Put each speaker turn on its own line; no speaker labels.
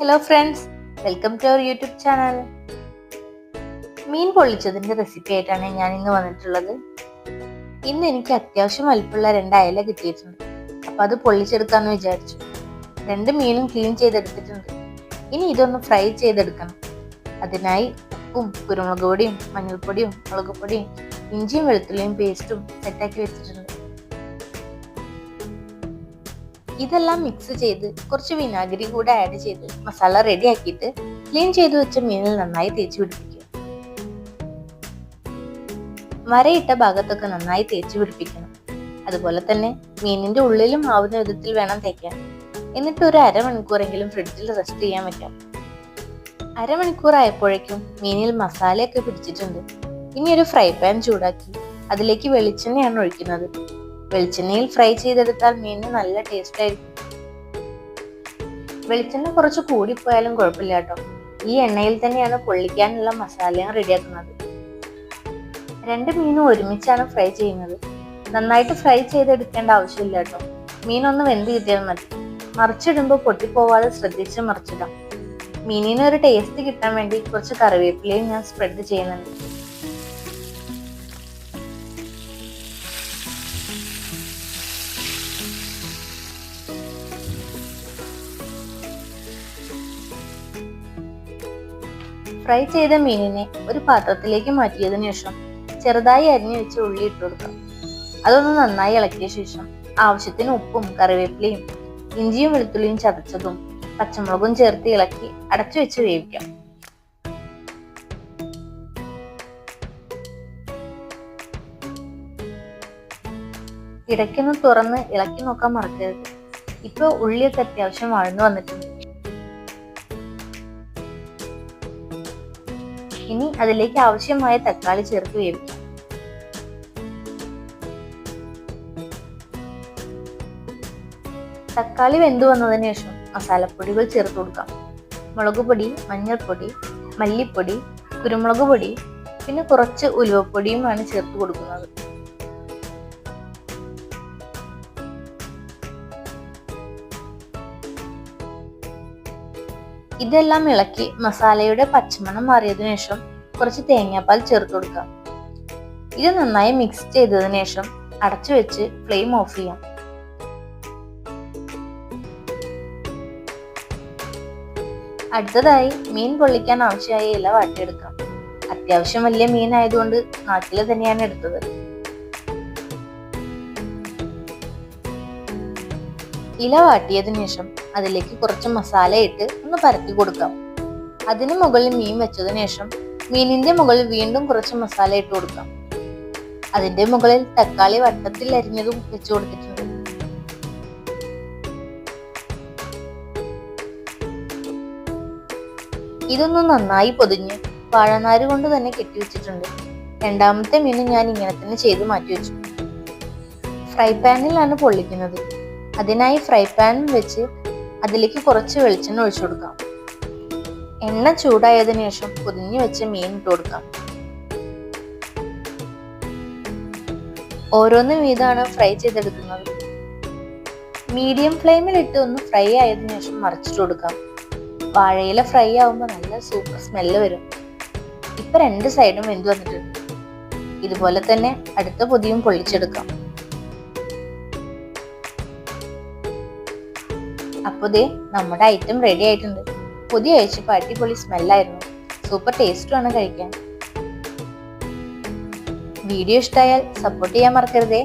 Hello friends welcome to our YouTube channel മീൻ പൊള്ളിച്ചതിന്റെ recipe ആയിട്ടാണ് ഞാൻ ഇന്ന് വന്നിട്ടുള്ളത്. ഇന്ന് എനിക്ക് അത്യാവശ്യം വലിപ്പമുള്ള രണ്ട് അയല കിട്ടിയിട്ടുണ്ട്. അപ്പൊ അത് പൊള്ളിച്ചെടുക്കാന്ന് വിചാരിച്ചു. രണ്ട് മീനും ക്ലീൻ ചെയ്തെടുത്തിട്ടുണ്ട്. ഇനി ഇതൊന്ന് ഫ്രൈ ചെയ്തെടുക്കണം. അതിനായി ഉപ്പും കുരുമുളക് പൊടിയും മഞ്ഞൾപ്പൊടിയും മുളക് പൊടിയും ഇഞ്ചിയും വെളുത്തുള്ളിയും പേസ്റ്റും സെറ്റാക്കി വെച്ചിട്ടുണ്ട്. ഇതെല്ലാം മിക്സ് ചെയ്ത് കുറച്ച് വിനാഗിരി കൂടെ ആഡ് ചെയ്ത് മസാല റെഡി ആക്കിയിട്ട് ക്ലീൻ ചെയ്ത് വെച്ച മീനിൽ നന്നായി തേച്ച് പിടിപ്പിക്കുക. വരയിട്ട ഭാഗത്തൊക്കെ നന്നായി തേച്ച് പിടിപ്പിക്കണം. അതുപോലെ തന്നെ മീനിന്റെ ഉള്ളിലും ആവുന്ന വിധത്തിൽ വേണം തേക്കാൻ. എന്നിട്ട് ഒരു അരമണിക്കൂറെങ്കിലും ഫ്രിഡ്ജിൽ റെസ്റ്റ് ചെയ്യാൻ വെക്കാം അരമണിക്കൂർ ആയപ്പോഴേക്കും മീനിൽ മസാലയൊക്കെ പിടിച്ചിട്ടുണ്ട്. ഇനി ഒരു ഫ്രൈ പാൻ ചൂടാക്കി അതിലേക്ക് വെളിച്ചെണ്ണയാണ് ഒഴിക്കുന്നത്. വെളിച്ചെണ്ണയിൽ ഫ്രൈ ചെയ്തെടുത്താൽ മീനിന് നല്ല ടേസ്റ്റ് ആയിരിക്കും. വെളിച്ചെണ്ണ കുറച്ച് കൂടിപ്പോയാലും കുഴപ്പമില്ല കേട്ടോ. ഈ എണ്ണയിൽ തന്നെയാണ് പൊള്ളിക്കാനുള്ള മസാലയും റെഡിയാക്കുന്നത് രണ്ട് മീനും ഒരുമിച്ചാണ് ഫ്രൈ ചെയ്യുന്നത്. നന്നായിട്ട് ഫ്രൈ ചെയ്തെടുക്കേണ്ട ആവശ്യമില്ല കേട്ടോ. മീനൊന്ന് വെന്ത് കിട്ടിയാൽ മതി. മറിച്ചിടുമ്പോൾ പൊട്ടിപ്പോവാതെ ശ്രദ്ധിച്ച് മറിച്ചിടാം. മീനിന് ഒരു ടേസ്റ്റ് കിട്ടാൻ വേണ്ടി കുറച്ച് കറിവേപ്പിലയും ഞാൻ സ്പ്രെഡ് ചെയ്യുന്നുണ്ട്. ഫ്രൈ ചെയ്ത മീനിനെ ഒരു പാത്രത്തിലേക്ക് മാറ്റിയതിനു ശേഷം ചെറുതായി അരിഞ്ഞു വെച്ച് ഉള്ളി ഇട്ട് കൊടുക്കാം. അതൊന്ന് നന്നായി ഇളക്കിയ ശേഷം ആവശ്യത്തിന് ഉപ്പും കറിവേപ്പിലയും ഇഞ്ചിയും വെളുത്തുള്ളിയും ചതച്ചതും പച്ചമുളകും ചേർത്ത് ഇളക്കി അടച്ചു വെച്ച് വേവിക്കാം. ഇടയ്ക്കൊന്ന് തുറന്ന് ഇളക്കി നോക്കാൻ മറക്കരുത്. ഇപ്പൊ ഉള്ളിയൊക്കെ അത്യാവശ്യം വാഴ്ന്നു വന്നിട്ടുണ്ട്. ഇനി അതിലേക്ക് ആവശ്യമായ തക്കാളി ചേർത്ത് വേവിക്കാം. തക്കാളി വെന്തു വന്നതിന് ശേഷം മസാലപ്പൊടികൾ ചേർത്ത് കൊടുക്കാം. മുളക് പൊടി മഞ്ഞൾപ്പൊടി മല്ലിപ്പൊടി കുരുമുളക് പൊടി പിന്നെ കുറച്ച് ഉലുവപ്പൊടിയുമാണ് ചേർത്ത് കൊടുക്കുന്നത്. ഇതെല്ലാം ഇളക്കി മസാലയുടെ പച്ചമണം മാറിയതിനു ശേഷം കുറച്ച് തേങ്ങാപ്പാൽ ചേർത്ത് കൊടുക്കാം ഇത് നന്നായി മിക്സ് ചെയ്തതിനു ശേഷം അടച്ചു വെച്ച് ഫ്ലെയിം ഓഫ് ചെയ്യാം. അടുത്തതായി മീൻ പൊള്ളിക്കാൻ ആവശ്യമായ ഇല വാട്ടിയെടുക്കാം. അത്യാവശ്യം വലിയ മീൻ ആയതുകൊണ്ട് നാട്ടിൽ തന്നെയാണ് എടുത്തത്. ഇല വാട്ടിയതിനു ശേഷം അതിലേക്ക് കുറച്ച് മസാല ഇട്ട് ഒന്ന് പരത്തി കൊടുക്കാം. അതിന് മുകളിൽ മീൻ വെച്ചതിന് ശേഷം മീനിന്റെ മുകളിൽ വീണ്ടും കുറച്ച് മസാല ഇട്ട് കൊടുക്കാം. അതിന്റെ മുകളിൽ തക്കാളി വട്ടത്തിൽ അരിഞ്ഞതും വെച്ചു കൊടുത്തിട്ടുണ്ട്. ഇതൊന്ന് നന്നായി പൊതിഞ്ഞ് വാഴനാര് കൊണ്ട് തന്നെ കെട്ടിവെച്ചിട്ടുണ്ട് രണ്ടാമത്തെ മീൻ ഞാൻ ഇങ്ങനെ തന്നെ ചെയ്ത് മാറ്റി വെച്ചു. ഫ്രൈ പാനിലാണ് പൊള്ളിക്കുന്നത്. അതിനായി ഫ്രൈ പാൻ വെച്ച് അതിലേക്ക് കുറച്ച് വെളിച്ചെണ്ണ ഒഴിച്ചു കൊടുക്കാം. എണ്ണ ചൂടായതിനു ശേഷം പൊതിഞ്ഞു വെച്ച് മീൻ ഇട്ട് കൊടുക്കാം. ഓരോന്ന് വീതമാണ് ഫ്രൈ ചെയ്തെടുക്കുന്നത്. മീഡിയം ഫ്ലെയിമിൽ ഇട്ട് ഒന്ന് ഫ്രൈ ആയതിനു ശേഷം മറിച്ചിട്ട് കൊടുക്കാം. വാഴയില ഫ്രൈ ആവുമ്പോൾ നല്ല സൂപ്പർ സ്മെല്ല് വരും. ഇപ്പൊ രണ്ട് സൈഡും വെന്ത് വന്നിട്ടുണ്ട്. ഇതുപോലെ തന്നെ അടുത്ത പൊതിയും പൊള്ളിച്ചെടുക്കാം. അപ്പോൾ ദേ നമ്മുടെ ഐറ്റം റെഡി ആയിട്ടുണ്ട്. പുതിയ കഴിച്ചപ്പോൾ അടിപൊളി സ്മെല്ലായിരുന്നു സൂപ്പർ ടേസ്റ്റുമാണ് കഴിക്കാൻ. വീഡിയോ ഇഷ്ടമായാൽ സപ്പോർട്ട് ചെയ്യാൻ മറക്കരുതേ.